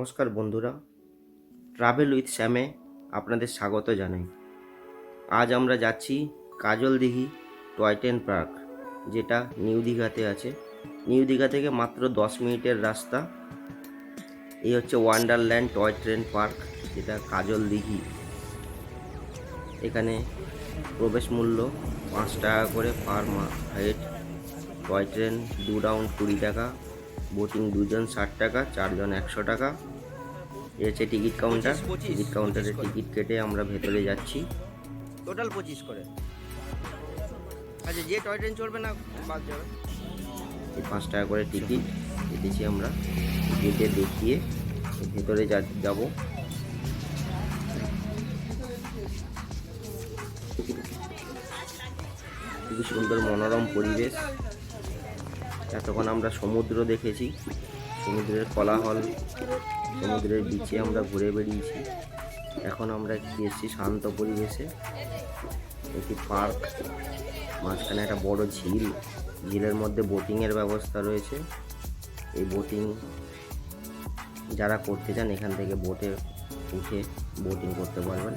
নমস্কার বন্ধুরা। Travel with শ্যামে আপনাদের স্বাগত জানাই। আজ আমরা যাচ্ছি Kajal Dighi toy train park যেটা নিউ দীঘাতে আছে। নিউ দীঘা থেকে মাত্র দশ মিনিটের রাস্তা। এই হচ্ছে ওয়ান্ডারল্যান্ড টয় ট্রেন পার্ক যেটা কাজল দিঘি এখানে প্রবেশ মূল্য পাঁচ টাকা করে পার হেড টয় ট্রেন দু রাউন্ড কুড়ি টাকা বোটিং দুজন ষাট টাকা, চারজন একশো টাকা। এ হচ্ছে টিকিট কাউন্টার। টিকিট কাউন্টারে টিকিট কেটে আমরা ভেতরে যাচ্ছি। টোটাল পঁচিশ করে। আচ্ছা যে টয় ট্রেন চলবে না বাদ যাবে। এই পাঁচ টাকা করে টিকিট কেটেছি আমরা। গেটে দেখিয়ে ভেতরে যাব। খুবই সুন্দর মনোরম পরিবেশ। এতক্ষণ আমরা সমুদ্র দেখেছি। সমুদ্রের কোলাহল, সমুদ্রের বিচে আমরা ঘুরে বেরিয়েছি এখন আমরা একটু এসেছি শান্ত পরিবেশে। একটি পার্ক, মাঝখানে একটা বড় ঝিল। ঝিলের মধ্যে বোটিংয়ের ব্যবস্থা রয়েছে। এই বোটিং, যারা করতে চান এখান থেকে বোটে উঠে বোটিং করতে পারবেন।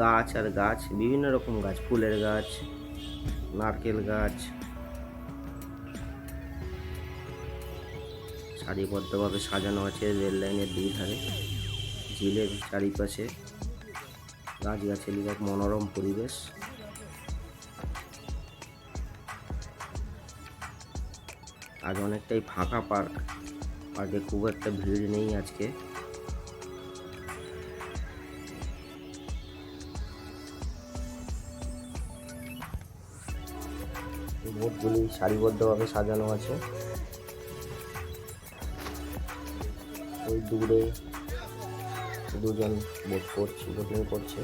গাছ আর গাছ, বিভিন্ন রকম গাছ, ফুলের গাছ, নারকেল গাছ, সারিবদ্ধভাবে সাজানো আছে রেল লাইনের দুই ধারে, ঝিলের চারিপাশে গাছগাছালির এক মনোরম পরিবেশ। আজ অনেকটাই ফাঁকা পার্ক, পার্কে খুব একটা ভিড় নেই আজকে। বোটগুলি সারিবদ্ধভাবে সাজানো আছে। ওই দূরে দুজন বোট করছে বোটিং করছে।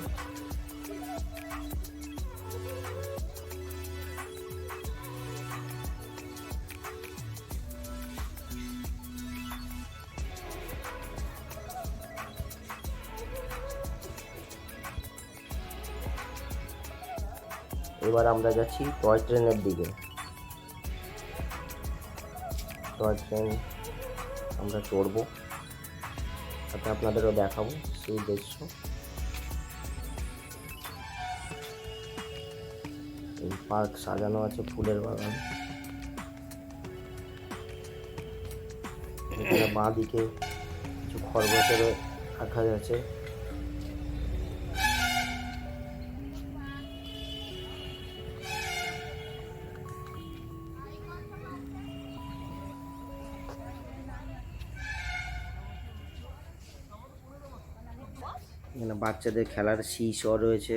এবার আমরা যাচ্ছি টয় ট্রেনের দিকে। টয় ট্রেন আমরা চড়বো। তাতে আপনাদেরও দেখাবো সেই দৃশ্য। এই পার্ক সাজানো আছে ফুলের বাগান। বাঁ দিকে কিছু খরগোশেরও রাখা যাচ্ছে এখানে বাচ্চাদের খেলার সি শ রয়েছে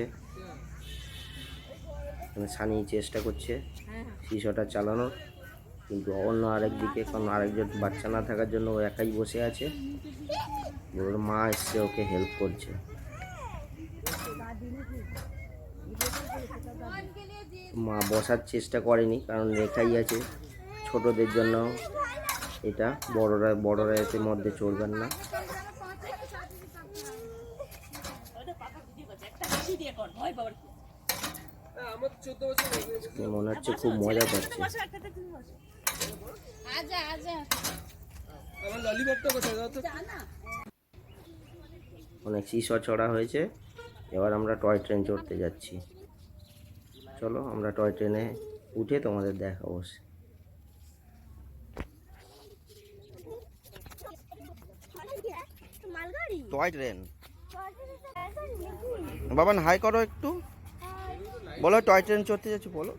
সানি চেষ্টা করছে সি শটা চালানোর। কিন্তু অন্য আরেক দিকে কারণ আরেকজন বাচ্চা না থাকার জন্য ও একাই বসে আছে। ওর মা এসছে, ওকে হেল্প করছে। মা বসার চেষ্টা করেনি, কারণ লেখাই আছে ছোটদের জন্য। এটা বড়রা বড়রা এতে মধ্যে চড়বেন না। মনে হচ্ছে খুব মজা পাচ্ছে অনেক শিশ চড়া হয়েছে এবার আমরা টয় ট্রেন চড়তে যাচ্ছি। চলো আমরা টয় ট্রেনে উঠে তোমাদের দেখাবো। টয় ট্রেন বাবান হাই করো একটু। বলো টয় ট্রেন চড়তে যাচ্ছি বলো।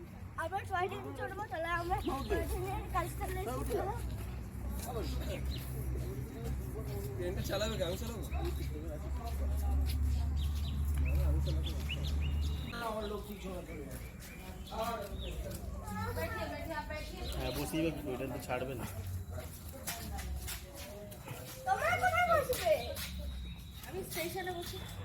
হ্যাঁ ছাড়বে না। তোমরা কোথায় বসবে? আমি স্টেশনে বসে। না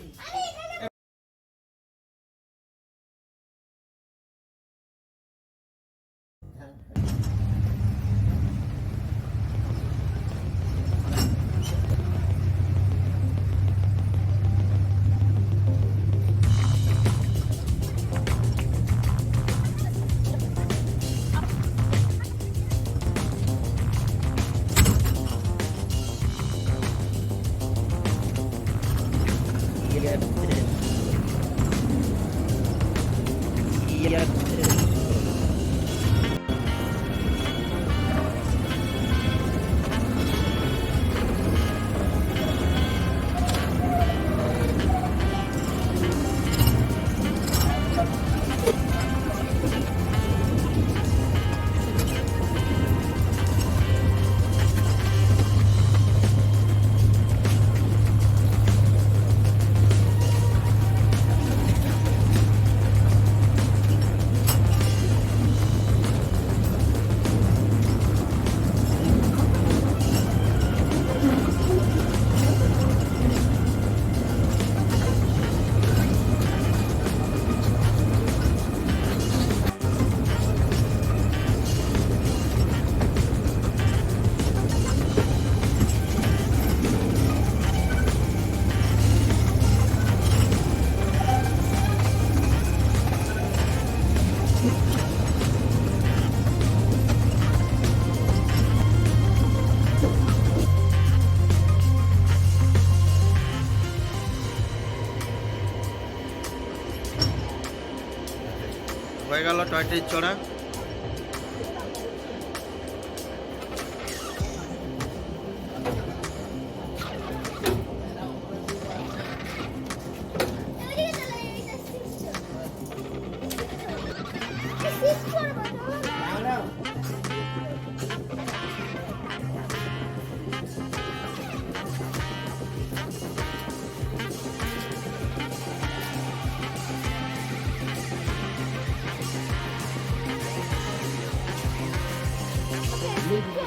一 গেল টয়টির চড়া Thank. Zebra.